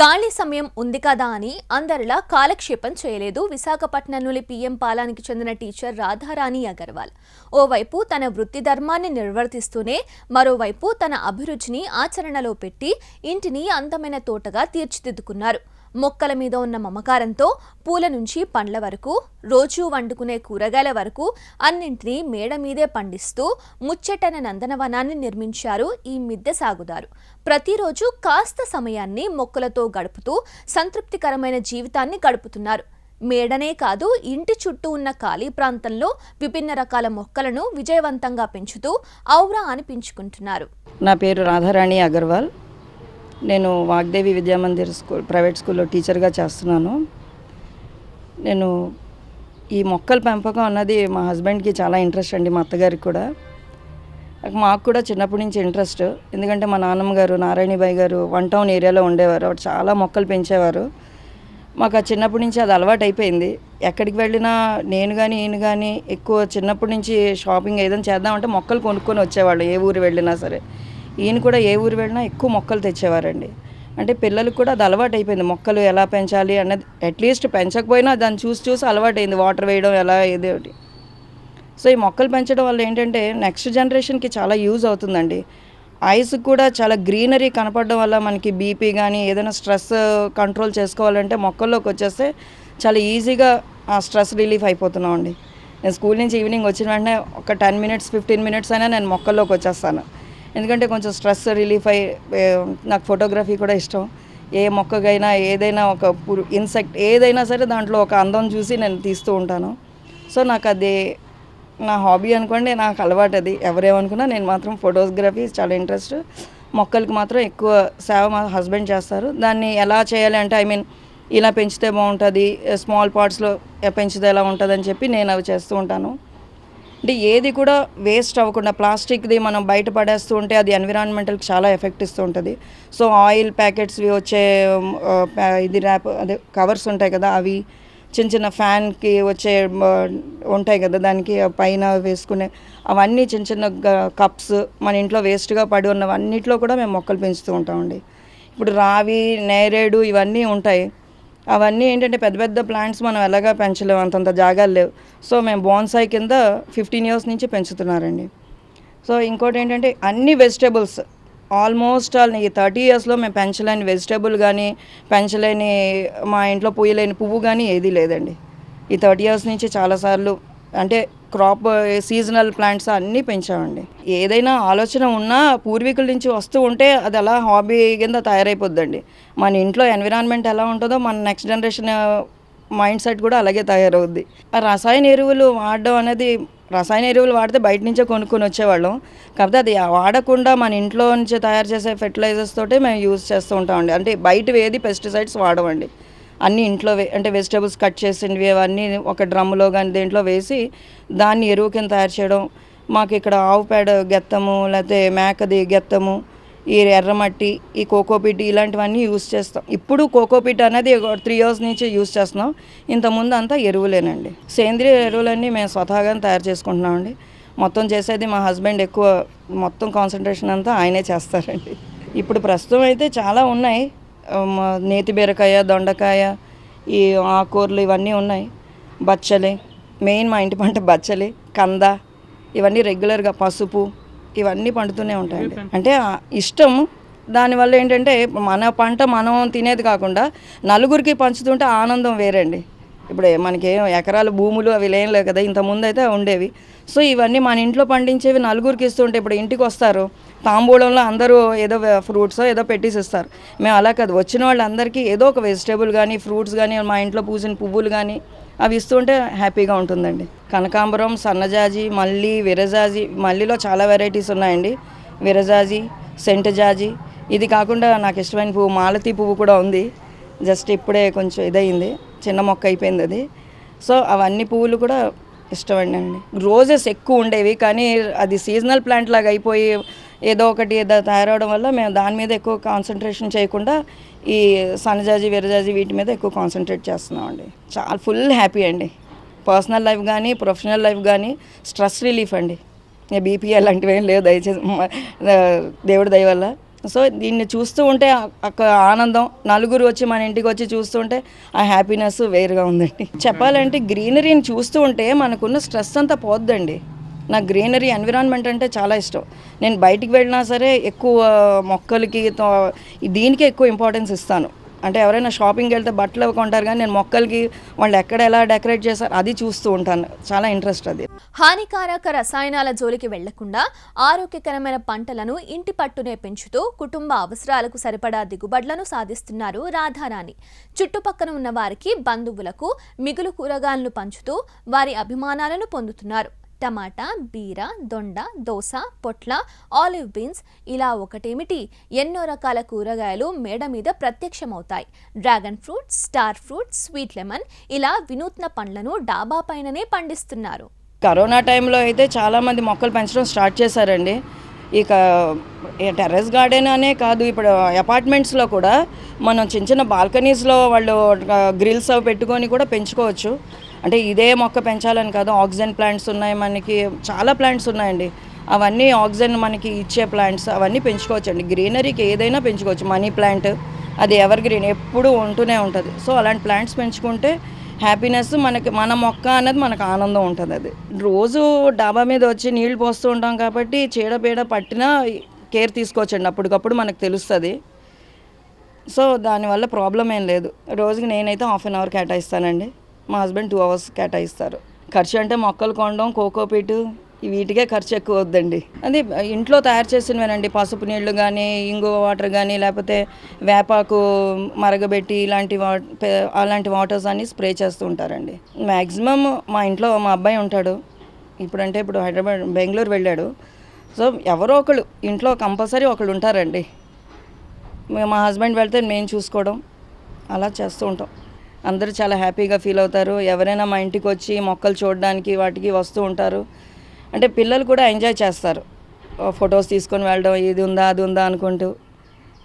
ఖాళీ సమయం ఉంది కదా అని అందరిలా కాలక్షేపం చేయలేదు. విశాఖపట్నంలోని పీఎం పాలానికి చెందిన టీచర్ రాధారాణి అగర్వాల్. ఓవైపు తన వృత్తి ధర్మాన్ని నిర్వర్తిస్తూనే మరోవైపు తన అభిరుచిని ఆచరణలో పెట్టి ఇంటిని అందమైన తోటగా తీర్చిదిద్దుకున్నారు. మొక్కల మీద ఉన్న మమకారంతో పూల నుంచి పండ్ల వరకు రోజూ వండుకునే కూరగాయల వరకు అన్నింటినీ మేడ మీదే పండిస్తూ ముచ్చటన నందనవనాన్ని నిర్మించారు ఈ మిద్దె సాగుదారు. ప్రతిరోజు కాస్త సమయాన్ని మొక్కలతో గడుపుతూ సంతృప్తికరమైన జీవితాన్ని గడుపుతున్నారు. మేడనే కాదు ఇంటి చుట్టూ ఉన్న ఖాళీ ప్రాంతంలో విభిన్న రకాల మొక్కలను విజయవంతంగా పెంచుతూ ఔరా అనిపించుకుంటున్నారు నా పేరు రాధారాణి అగర్వాల్. నేను వాగ్దేవి విద్యామందిర్ స్కూల్ ప్రైవేట్ స్కూల్లో టీచర్గా చేస్తున్నాను. నేను ఈ మొక్కల పెంపకం అన్నది మా హస్బెండ్కి చాలా ఇంట్రెస్ట్ అండి మా అత్తగారికి కూడా. మాకు కూడా చిన్నప్పటి నుంచి ఇంట్రెస్ట్. ఎందుకంటే మా నాన్నమ్మ గారు నారాయణబాయి గారు వన్ టౌన్ ఏరియాలో ఉండేవారు. ఆవిడ చాలా మొక్కలు పెంచేవారు. మాకు ఆ చిన్నప్పటి నుంచి అది అలవాటు అయిపోయింది. ఎక్కడికి వెళ్ళినా నేను కానీ ఈయన కానీ ఎక్కువ చిన్నప్పటి నుంచి షాపింగ్ ఏదైనా చేద్దామంటే మొక్కలు కొనుక్కొని వచ్చేవాళ్ళు ఏ ఊరు వెళ్ళినా సరే. ఈయన కూడా ఏ ఊరు వెళ్ళినా ఎక్కువ మొక్కలు తెచ్చేవారండి. అంటే పిల్లలకు కూడా అది అలవాటు అయిపోయింది. మొక్కలు ఎలా పెంచాలి అన్నది అట్లీస్ట్ పెంచకపోయినా దాన్ని చూసి చూసి అలవాటైంది. వాటర్ వేయడం ఎలా ఏది ఒకటి. సో ఈ మొక్కలు పెంచడం వల్ల ఏంటంటే నెక్స్ట్ జనరేషన్కి చాలా యూజ్ అవుతుందండి. ఐస్ కూడా చాలా గ్రీనరీ కనపడడం వల్ల మనకి బీపీ కానీ ఏదైనా స్ట్రెస్ కంట్రోల్ చేసుకోవాలంటే మొక్కల్లోకి వచ్చేస్తే చాలా ఈజీగా ఆ స్ట్రెస్ రిలీఫ్ అయిపోతున్నాం అండి నేను స్కూల్ నుంచి ఈవినింగ్ వచ్చిన వెంటనే ఒక టెన్ మినిట్స్ ఫిఫ్టీన్ మినిట్స్ అయినా నేను మొక్కల్లోకి వచ్చేస్తాను. ఎందుకంటే కొంచెం స్ట్రెస్ రిలీఫ్ అయ్యి నాకు ఫోటోగ్రఫీ కూడా ఇష్టం. ఏ మొక్కకైనా ఏదైనా ఒక పురు ఇన్సెక్ట్ ఏదైనా సరే దాంట్లో ఒక అందం చూసి నేను తీస్తూ ఉంటాను. సో నాకు అది నా హాబీ అనుకోండి నాకు అలవాటు అది ఎవరేమనుకున్నా నేను మాత్రం ఫోటోగ్రఫీ చాలా ఇంట్రెస్ట్. మొక్కలకి మాత్రం ఎక్కువ సేవ మా హస్బెండ్ చేస్తారు. దాన్ని ఎలా చేయాలి అంటే ఐ మీన్ ఇలా పెంచితే బాగుంటుంది స్మాల్ పార్ట్స్లో పెంచితే ఎలా ఉంటుంది అని చెప్పి నేను అవి చేస్తూ ఉంటాను. అంటే ఏది కూడా వేస్ట్ అవ్వకుండా ప్లాస్టిక్ది మనం బయట పడేస్తూ ఉంటే అది ఎన్విరాన్మెంటల్కి చాలా ఎఫెక్ట్ ఇస్తూ ఉంటుంది. సో ఆయిల్ ప్యాకెట్స్వి వచ్చే ఇది ర్యాప్ అదే కవర్స్ ఉంటాయి కదా అవి చిన్న చిన్న ఫ్యాన్కి వచ్చే ఉంటాయి కదా దానికి పైన వేసుకునే అవన్నీ చిన్న చిన్న కప్స్ మన ఇంట్లో వేస్ట్గా పడి ఉన్నవన్నిట్లో కూడా మేము మొక్కలు పెంచుతూ ఉంటామండి. ఇప్పుడు రావి నేరేడు ఇవన్నీ ఉంటాయి. అవన్నీ ఏంటంటే పెద్ద పెద్ద ప్లాంట్స్ మనం ఎలాగా పెంచలేము అంతంత జాగాలు లేవు. సో మేము బోన్సాయి కింద ఫిఫ్టీన్ ఇయర్స్ నుంచి పెంచుతున్నారండి. సో ఇంకోటి ఏంటంటే అన్ని వెజిటేబుల్స్ ఆల్మోస్ట్ ఆల్ ఈ థర్టీ ఇయర్స్లో మేము పెంచలేని వెజిటేబుల్ కానీ పెంచలేని మా ఇంట్లో పూయలేని పువ్వు కానీ ఏదీ లేదండి. ఈ థర్టీ ఇయర్స్ నుంచి చాలాసార్లు అంటే క్రాప్ సీజనల్ ప్లాంట్స్ అన్నీ పెంచామండి. ఏదైనా ఆలోచన ఉన్నా పూర్వీకుల నుంచి వస్తూ ఉంటే అది అలా హాబీ కింద తయారైపోద్దండి. మన ఇంట్లో ఎన్విరాన్మెంట్ ఎలా ఉంటుందో మన నెక్స్ట్ జనరేషన్ మైండ్ సెట్ కూడా అలాగే తయారవుద్ది. రసాయన ఎరువులు వాడడం అనేది రసాయన ఎరువులు వాడితే బయట నుంచే కొనుక్కొని వచ్చేవాళ్ళం. కాకపోతే అది వాడకుండా మన ఇంట్లో నుంచి తయారు చేసే ఫెర్టిలైజర్స్ తోటే మేము యూజ్ చేస్తూ ఉంటామండి. అంటే బయట ఏది పెస్టిసైడ్స్ వాడమండి. అన్నీ ఇంట్లో వే- అంటే వెజిటేబుల్స్ కట్ చేసినవి అవన్నీ ఒక డ్రమ్ములో కానీ దేంట్లో వేసి దాన్ని ఎరువు కింద తయారు చేయడం మాకు ఇక్కడ ఆవు పేడ గెత్తము లేకపోతే మేకది గెత్తము ఈ ఎర్రమట్టి ఈ కోకోపీట్ ఇలాంటివన్నీ యూస్ చేస్తాం. ఇప్పుడు కోకోపీట్ అనేది త్రీ ఇయర్స్ నుంచి యూస్ చేస్తున్నాం. ఇంతకుముందు అంతా ఎరువులేనండి. సేంద్రియ ఎరువులన్నీ మేము స్వతహాగానే తయారు చేసుకుంటున్నామండి. మొత్తం చేసేది మా హస్బెండ్ ఎక్కువ మొత్తం కాన్సన్ట్రేషన్ అంతా ఆయనే చేస్తారండి. ఇప్పుడు ప్రస్తుతం అయితే చాలా ఉన్నాయి. నేతి బీరకాయ దొండకాయ ఈ ఆకూరలు ఇవన్నీ ఉన్నాయి. బచ్చలి మెయిన్ మా ఇంటి పంట బచ్చలి కంద ఇవన్నీ రెగ్యులర్గా పసుపు ఇవన్నీ పండుతూనే ఉంటాయండి. అంటే ఇష్టం. దానివల్ల ఏంటంటే మన పంట మనం తినేది కాకుండా నలుగురికి పంచుతుంటే ఆనందం వేరండి. ఇప్పుడు మనకి ఏం ఎకరాల భూములు అవి లేం లేవు కదా ఇంతకుముందు అయితే ఉండేవి. సో ఇవన్నీ మన ఇంట్లో పండించేవి నలుగురికి ఇస్తుంటే ఇప్పుడు ఇంటికి వస్తారు. తాంబూలంలో అందరూ ఏదో ఫ్రూట్స్ ఏదో పెట్టేసి ఇస్తారు మేము అలా కాదు వచ్చిన వాళ్ళందరికీ ఏదో ఒక వెజిటేబుల్ కానీ ఫ్రూట్స్ కానీ మా ఇంట్లో పూసిన పువ్వులు కానీ అవి ఇస్తుంటే హ్యాపీగా ఉంటుందండి. కనకాంబరం సన్నజాజి మల్లి విరజాజి మల్లిలో చాలా వెరైటీస్ ఉన్నాయండి. విరజాజి సెంట్ జాజి ఇది కాకుండా నాకు ఇష్టమైన పువ్వు మాలతీ పువ్వు కూడా ఉంది. జస్ట్ ఇప్పుడే కొంచెం ఇదయింది. చిన్న మొక్క అయిపోయింది అది. సో అవన్నీ పువ్వులు కూడా ఇష్టమండి అండి రోజెస్ ఎక్కువ ఉండేవి కానీ అది సీజనల్ ప్లాంట్ లాగా అయిపోయి ఏదో ఒకటి ఏదో తయారవడం వల్ల మేము దాని మీద ఎక్కువ కాన్సన్ట్రేషన్ చేయకుండా ఈ సన్నజాజి విరజాజి వీటి మీద ఎక్కువ కాన్సన్ట్రేట్ చేస్తున్నామండి. చాలా ఫుల్ హ్యాపీ అండి. పర్సనల్ లైఫ్ కానీ ప్రొఫెషనల్ లైఫ్ కానీ స్ట్రెస్ రిలీఫ్ అండి. బీపీ అలాంటివి ఏం లేవు దయచేసి దేవుడి దయ వల్ల. సో దీన్ని చూస్తూ ఉంటే ఒక ఆనందం నలుగురు వచ్చి మన ఇంటికి వచ్చి చూస్తుంటే ఆ హ్యాపీనెస్ వేరుగా ఉందండి. చెప్పాలంటే గ్రీనరీని చూస్తూ ఉంటే మనకున్న స్ట్రెస్ అంతా పోద్దండి. నాకు గ్రీనరీ ఎన్విరాన్మెంట్ అంటే చాలా ఇష్టం. నేను బయటికి వెళ్ళినా సరే ఎక్కువ మొక్కలకి తో- దీనికే ఎక్కువ ఇంపార్టెన్స్ ఇస్తాను. అంటే ఎవరైనా షాపింగ్కి వెళ్తే బట్టలు అవి కొంటారు కానీ నేను మొక్కలకి వాళ్ళు ఎక్కడ ఎలా డెకరేట్ చేశారు అది చూస్తూ ఉంటాను. చాలా ఇంట్రెస్ట్ అది. హానికారక రసాయనాల జోలికి వెళ్ళకుండా ఆరోగ్యకరమైన పంటలను ఇంటి పట్టునే పెంచుతూ కుటుంబ అవసరాలకు సరిపడా దిగుబడులను సాధిస్తున్నారు రాధారాణి. చుట్టుపక్కన ఉన్న వారికి బంధువులకు మిగులు కూరగాయలను పంచుతూ వారి అభిమానాలను పొందుతున్నారు. టమాటా బీర దొండ దోస పొట్ల ఆలివ్ బీన్స్ ఇలా ఒకటేమిటి? ఎన్నో రకాల కూరగాయలు మేడ మీద ప్రత్యక్షమవుతాయి. Dragon fruit star fruit sweet lemon ఇలా వినూత్న పండ్లను డాబా పైననే పండిస్తున్నారు. కరోనా టైంలో అయితే చాలామంది మొక్కలు పెంచడం స్టార్ట్ చేశారండి. ఇక ఈ టెర్రస్ గార్డెన్ అనే కాదు ఇప్పుడు అపార్ట్మెంట్స్లో కూడా మనం చిన్న చిన్న బాల్కనీస్లో వాళ్ళు గ్రిల్స్ అవి పెట్టుకొని కూడా పెంచుకోవచ్చు. అంటే ఇదే మొక్క పెంచాలని కాదు ఆక్సిజన్ ప్లాంట్స్ ఉన్నాయి మనకి చాలా ప్లాంట్స్ ఉన్నాయండి. అవన్నీ ఆక్సిజన్ మనకి ఇచ్చే ప్లాంట్స్ అవన్నీ పెంచుకోవచ్చండి. గ్రీనరీకి ఏదైనా పెంచుకోవచ్చు. మనీ ప్లాంట్ అది ఎవర్ గ్రీన్ ఎప్పుడూ ఉంటూనే ఉంటుంది. సో అలాంటి ప్లాంట్స్ పెంచుకుంటే హ్యాపీనెస్ మనకి మన మొక్క అనేది మనకు ఆనందం ఉంటుంది అది. రోజు డాబా మీద వచ్చి నీళ్ళు పోస్తూ ఉంటాం కాబట్టి చీడపీడ పట్టినా కేర్ తీసుకోవచ్చండి. అప్పటికప్పుడు మనకు తెలుస్తుంది. సో దానివల్ల ప్రాబ్లం ఏం లేదు. రోజుకి నేనైతే హాఫ్ అన్ అవర్ కేటాయిస్తానండి. మా హస్బెండ్ టూ అవర్స్ కేటాయిస్తారు. ఖర్చు అంటే మొక్కలు కొనడం కోకోపీటు వీటికే ఖర్చు ఎక్కువ వద్దండి అది ఇంట్లో తయారు చేసినవేనండి పసుపు నీళ్ళు కానీ ఇంగు వాటర్ కానీ లేకపోతే వేపాకు మరగబెట్టి ఇలాంటి వా అలాంటి వాటర్స్ అన్ని స్ప్రే చేస్తూ ఉంటారండి. మ్యాక్సిమం మా ఇంట్లో మా అబ్బాయి ఉంటాడు. ఇప్పుడంటే ఇప్పుడు హైదరాబాద్ బెంగళూరు వెళ్ళాడు. సో ఎవరో ఒకళ్ళు ఇంట్లో కంపల్సరీ ఒకళ్ళు ఉంటారండి. మా హస్బెండ్ వెళ్తే మేము చూసుకోవడం అలా చేస్తూ ఉంటాం. అందరూ చాలా హ్యాపీగా ఫీల్ అవుతారు. ఎవరైనా మా ఇంటికి వచ్చి మొక్కలు చూడడానికి వాటికి వస్తూ ఉంటారు. అంటే పిల్లలు కూడా ఎంజాయ్ చేస్తారు. ఫొటోస్ తీసుకొని వెళ్ళడం ఇది ఉందా అది ఉందా అనుకుంటూ.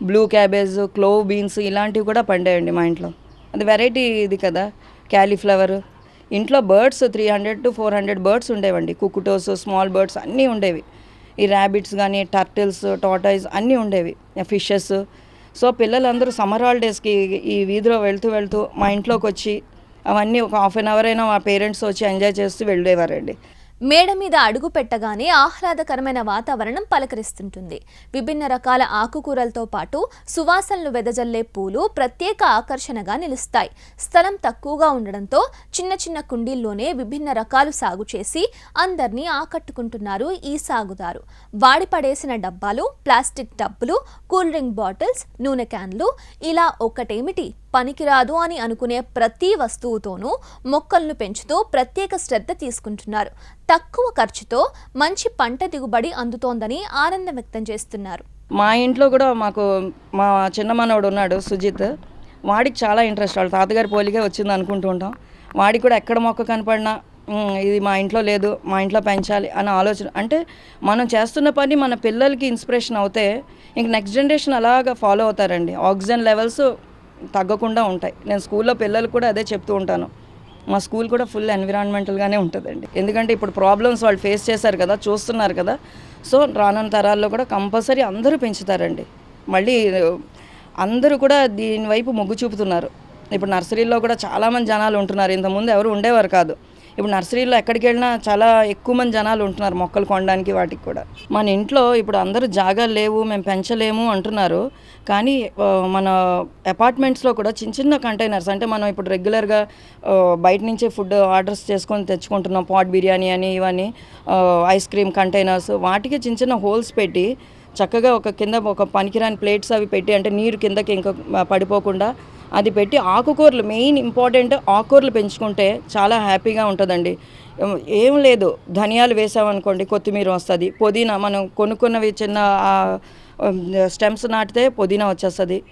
బ్లూ క్యాబేజ్ క్లోవ్ బీన్స్ ఇలాంటివి కూడా పండేయండి మా ఇంట్లో. అది వెరైటీ ఇది కదా క్యాలీఫ్లవర్. ఇంట్లో birds three hundred to four hundred birds ఉండేవండి. కుకుటోస్ స్మాల్ బర్డ్స్ అన్నీ ఉండేవి. ఈ ర్యాబిట్స్ కానీ టర్టిల్స్ టాటాయిస్ అన్నీ ఉండేవి. ఫిషెస్. సో పిల్లలందరూ సమ్మర్ హాలిడేస్కి ఈ వీధిలో వెళ్తూ వెళ్తూ మా ఇంట్లోకి వచ్చి అవన్నీ ఒక హాఫ్ అన్ అవర్ అయినా మా పేరెంట్స్ వచ్చి ఎంజాయ్ చేస్తూ వెళ్ళేవారండి. మేడ మీద అడుగు పెట్టగానే ఆహ్లాదకరమైన వాతావరణం పలకరిస్తుంటుంది. విభిన్న రకాల ఆకుకూరలతో పాటు సువాసనలు వెదజల్లే పూలు ప్రత్యేక ఆకర్షణగా నిలుస్తాయి. స్థలం తక్కువగా ఉండడంతో చిన్న చిన్న కుండీల్లోనే విభిన్న రకాలు సాగు చేసి అందరినీ ఆకట్టుకుంటున్నారు ఈ సాగుదారు. వాడి పడేసిన డబ్బాలు ప్లాస్టిక్ డబ్బులు కూల్ డ్రింక్ బాటిల్స్ నూనె క్యాన్లు ఇలా ఒక్కటేమిటి పనికిరాదు అని అనుకునే ప్రతి వస్తువుతోనూ మొక్కలను పెంచుతూ ప్రత్యేక శ్రద్ధ తీసుకుంటున్నారు. తక్కువ ఖర్చుతో మంచి పంట దిగుబడి అందుతోందని ఆనందం వ్యక్తం చేస్తున్నారు. మా ఇంట్లో కూడా మాకు మా చిన్న మనవడు ఉన్నాడు సుజిత్. వాడికి చాలా ఇంట్రెస్ట్. వాళ్ళ తాతగారి పోలికే వచ్చింది అనుకుంటూ ఉంటాం. వాడికి కూడా ఎక్కడ మొక్క కనపడినా ఇది మా ఇంట్లో లేదు మా ఇంట్లో పెంచాలి అన్న ఆలోచన. అంటే మనం చేస్తున్న పని మన పిల్లలకి ఇన్స్పిరేషన్ అవుతే ఇంక నెక్స్ట్ జనరేషన్ అలాగా ఫాలో అవుతారండి. ఆక్సిజన్ లెవెల్స్ తగ్గకుండా ఉంటాయి. నేను స్కూల్లో పిల్లలు కూడా అదే చెప్తూ ఉంటాను. మా స్కూల్ కూడా ఫుల్ ఎన్విరాన్మెంటల్గానే ఉంటుందండి. ఎందుకంటే ఇప్పుడు ప్రాబ్లమ్స్ వాళ్ళు ఫేస్ చేశారు కదా చూస్తున్నారు కదా. సో రానున్న తరాల్లో కూడా కంపల్సరీ అందరూ పెంచుతారండి. మళ్ళీ అందరూ కూడా దీని వైపు మొగ్గు చూపుతున్నారు. ఇప్పుడు నర్సరీలో కూడా చాలామంది జనాలు ఉంటున్నారు. ఇంతకుముందు ఎవరు ఉండేవారు కాదు. ఇప్పుడు నర్సరీలో ఎక్కడికి వెళ్ళినా చాలా ఎక్కువ మంది జనాలు ఉంటున్నారు మొక్కలు కొనడానికి వాటికి కూడా. మన ఇంట్లో ఇప్పుడు అందరూ జాగాలు లేవు మేము పెంచలేము అంటున్నారు. కానీ మన అపార్ట్మెంట్స్లో కూడా చిన్న చిన్న కంటైనర్స్ అంటే మనం ఇప్పుడు రెగ్యులర్గా బయట నుంచి ఫుడ్ ఆర్డర్స్ చేసుకొని తెచ్చుకుంటున్నాం. పాట్ బిర్యానీ అని ఇవన్నీ ఐస్ క్రీమ్ కంటైనర్స్. వాటికి చిన్న చిన్న హోల్స్ పెట్టి చక్కగా ఒక కింద ఒక పనికిరాని ప్లేట్స్ అవి పెట్టి అంటే నీరు కిందకి ఇంకా పడిపోకుండా అది పెట్టి ఆకుకూరలు మెయిన్ ఇంపార్టెంట్ ఆకుకూరలు పెంచుకుంటే చాలా హ్యాపీగా ఉంటుందండి. ఏం- లేదు. ధనియాలు వేసామనుకోండి కొత్తిమీర వస్తుంది. పుదీనా మనం కొనుక్కున్నవి చిన్న స్టెమ్స్ నాటితే పుదీనా వచ్చేస్తుంది.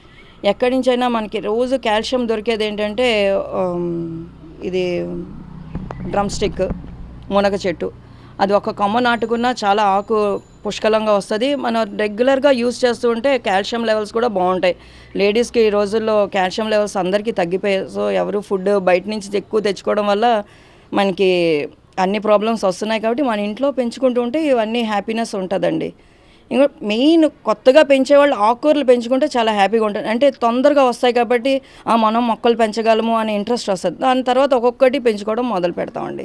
ఎక్కడి నుంచైనా మనకి రోజు కాల్షియం దొరికేది ఏంటంటే ఇది డ్రమ్ స్టిక్ మునగ చెట్టు. అది ఒక కొమ్మ నాటుకున్నా చాలా ఆకు పుష్కలంగా వస్తుంది. మనం రెగ్యులర్గా యూస్ చేస్తూ ఉంటే కాల్షియం లెవెల్స్ కూడా బాగుంటాయి. లేడీస్కి ఈ రోజుల్లో కాల్షియం లెవెల్స్ అందరికీ తగ్గిపోయాయి. సో ఎవరు ఫుడ్ బయట నుంచి ఎక్కువ తెచ్చుకోవడం వల్ల మనకి అన్ని ప్రాబ్లమ్స్ వస్తున్నాయి కాబట్టి మన ఇంట్లో పెంచుకుంటూ ఉంటే ఇవన్నీ హ్యాపీనెస్ ఉంటుందండి. ఇంకా మెయిన్ కొత్తగా పెంచేవాళ్ళు ఆకుకూరలు పెంచుకుంటే చాలా హ్యాపీగా ఉంటుంది అంటే తొందరగా వస్తాయి కాబట్టి "ఆ, మనం మొక్కలు పెంచగలము అనే ఇంట్రెస్ట్ వస్తుంది. దాని తర్వాత ఒక్కొక్కటి పెంచుకోవడం మొదలు పెడతామండి.